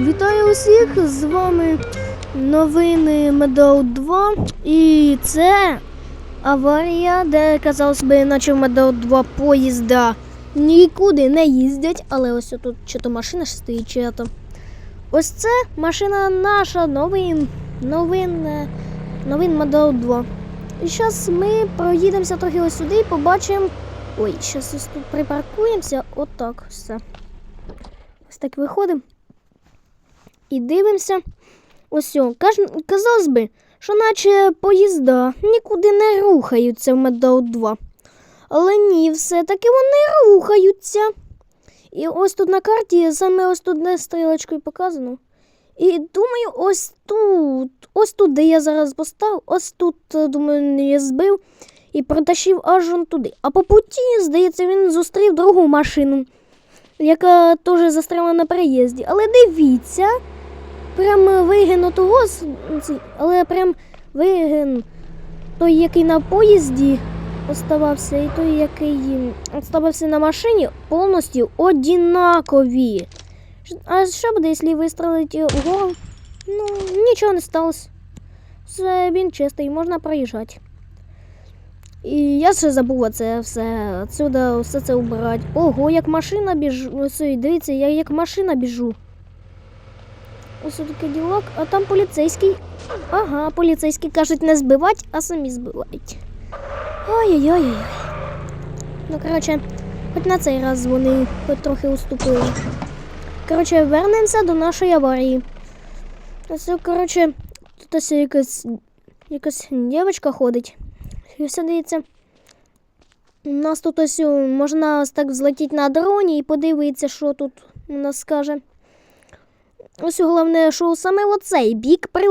Вітаю усіх! З вами новини Медоу 2. І це аварія, де казалось би, наче в Медоу 2 поїзда нікуди не їздять, але ось тут чи то машина стоїть, чи то. Ось це машина наша, новин, новин, е, новин Медоу 2. І зараз ми проїдемося трохи ось сюди і побачимо. Ой, зараз ось тут припаркуємося. Отак все. Ось так виходимо. І дивимося. Ось, казалось би, що наче поїзда нікуди не рухаються в Медоу 2. Але ні, все-таки вони рухаються. І ось тут на карті, саме ось тут де стрілочкою показано. І думаю, ось тут, ось тут, де я зараз постав, ось тут, е, думаю, я збив і протащив аж он туди. А по путі, здається, він зустрів другу машину яка теж застряла на переїзді. Але дивіться, прям вигин от того, але прям вигин той, який на поїзді оставався, і той, який оставався на машині, повністю однакові. А що буде, якщо вистрелити вгору? Ну, нічого не сталося. Все, він чистий, можна проїжджати. І я ще забула це все. Отсюда все це убирати. Ого, як машина біжу. Дивіться, я як машина біжу. Ось таке ділок, а там поліцейський. Ага, поліцейські кажуть не збивати, а самі збивають. Ой-ой-ой. Ну, коротше, хоч на цей раз вони хоч трохи уступили. Коротше, вернемося до нашої аварії. Ось, коротше, тут ось якась, якась дівчинка ходить. І все дивіться. У нас тут ось можна ось так взлетіти на дроні і подивитися, що тут у нас скаже. Ось головне, що саме оцей бік при